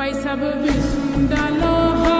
पैसा भी सुंदर लोहा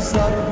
Hisar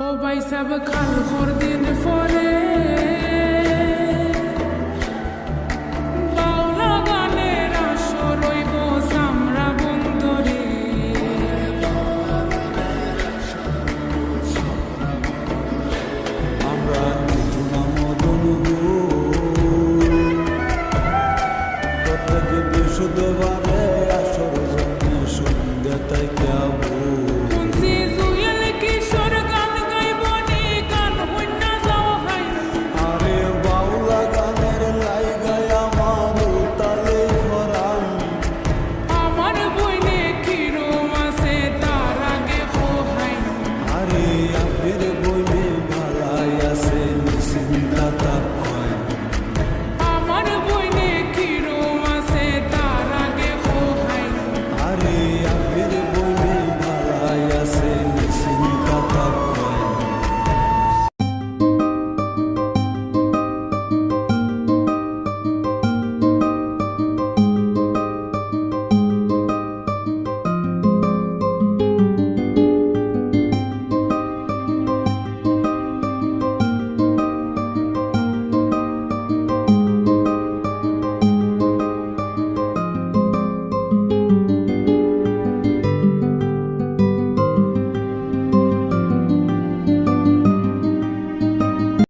ও ভাই সব খান খুরদিন ফরে